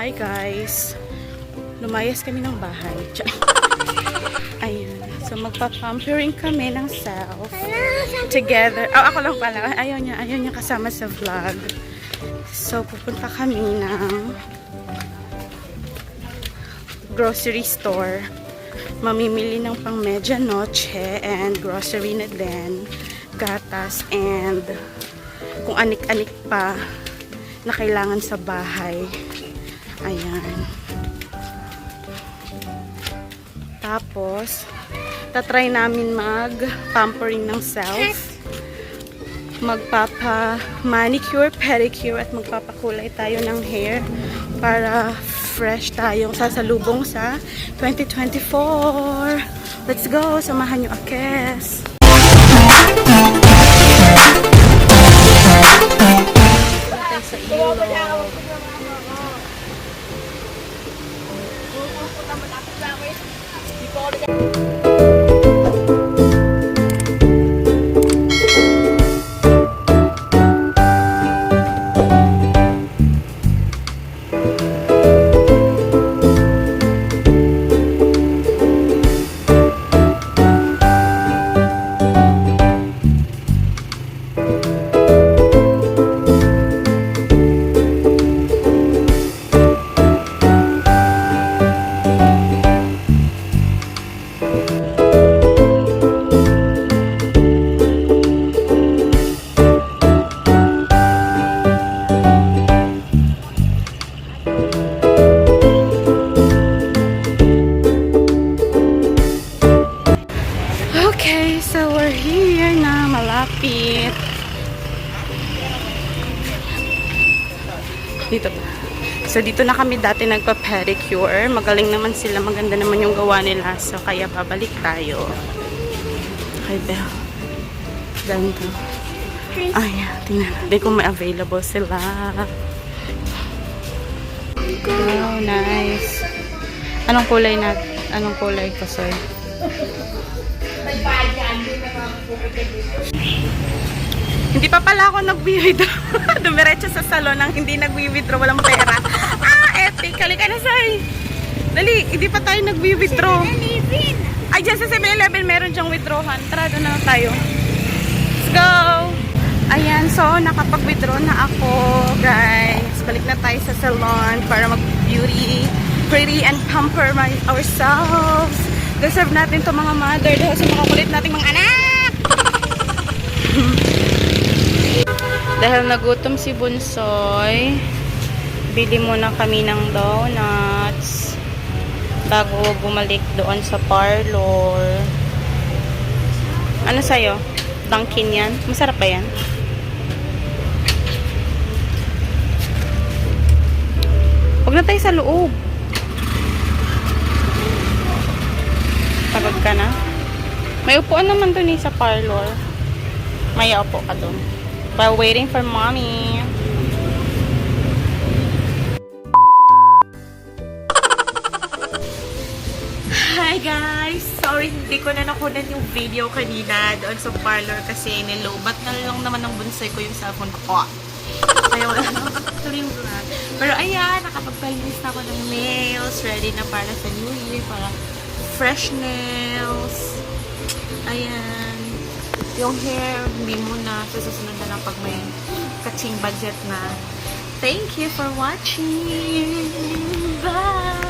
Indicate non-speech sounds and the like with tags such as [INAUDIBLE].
Hi guys. Lumayas kami ng bahay. [LAUGHS] Ayun. So magpa-pampering kami ng self. Together. Oh, ako lang pala. Ayaw niya. Ayaw niya kasama sa vlog. So pupunta kami ng grocery store. Mamimili ng pang medianoche and grocery na din. Gatas and kung anik-anik pa na kailangan sa bahay. Ayan. Tapos, tatry namin mag-pampering ng self. Magpapa-manicure, pedicure, at magpapakulay tayo ng hair para fresh tayong sasalubong sa 2024. Let's go! Samahan nyo, Akes! Sampai 你包的 malapit. Dito. So dito na kami dati nagpa-pedicure. Magaling naman sila, maganda naman yung gawa nila. So kaya babalik tayo. Okay, Bel. Ganito. Ay, tingnan natin kung may available sila. Wow, nice. Anong kulay na? Anong kulay ko, sir? Hindi pa pala ako nag-withdraw. [LAUGHS] Dumiretso sa salon nang hindi nag-withdraw, walang pera. Ah, epic. Halika na, Sai. Dali, hindi pa tayo nag-withdraw. Ay, dyan sa 7-Eleven meron dyang withdrawhan. Tara, doon na tayo. Let's go! Ayan, so nakapag-withdraw na ako, guys. Balik na tayo sa salon para mag-beauty, pretty, and pamper my, ourselves. Deserve natin to mga mother dahil sa mga kulit nating mga anak! [LAUGHS] Dahil nagutom si Bunsoy, bili muna kami ng donuts bago bumalik doon sa parlor. Ano sa'yo? Dunkin yan? Masarap ba yan? Huwag na tayo sa loob. Pagod ka na? May upuan naman dun eh sa parlor. May upo ka dun. While waiting for mommy. Hi guys! Sorry, hindi ko na nakunan yung video kanina doon sa parlor kasi nilobat na lang naman ng bunsoy ko yung cellphone ko. Kaya wala na tuloy yung. Pero ayan, nakapagpalinis na ako ng nails. Ready na para sa New Year. Para fresh nails. Ayan. Yung hair, hindi mo na. So, susunod na lang pag may kaching budget na. Thank you for watching. Bye!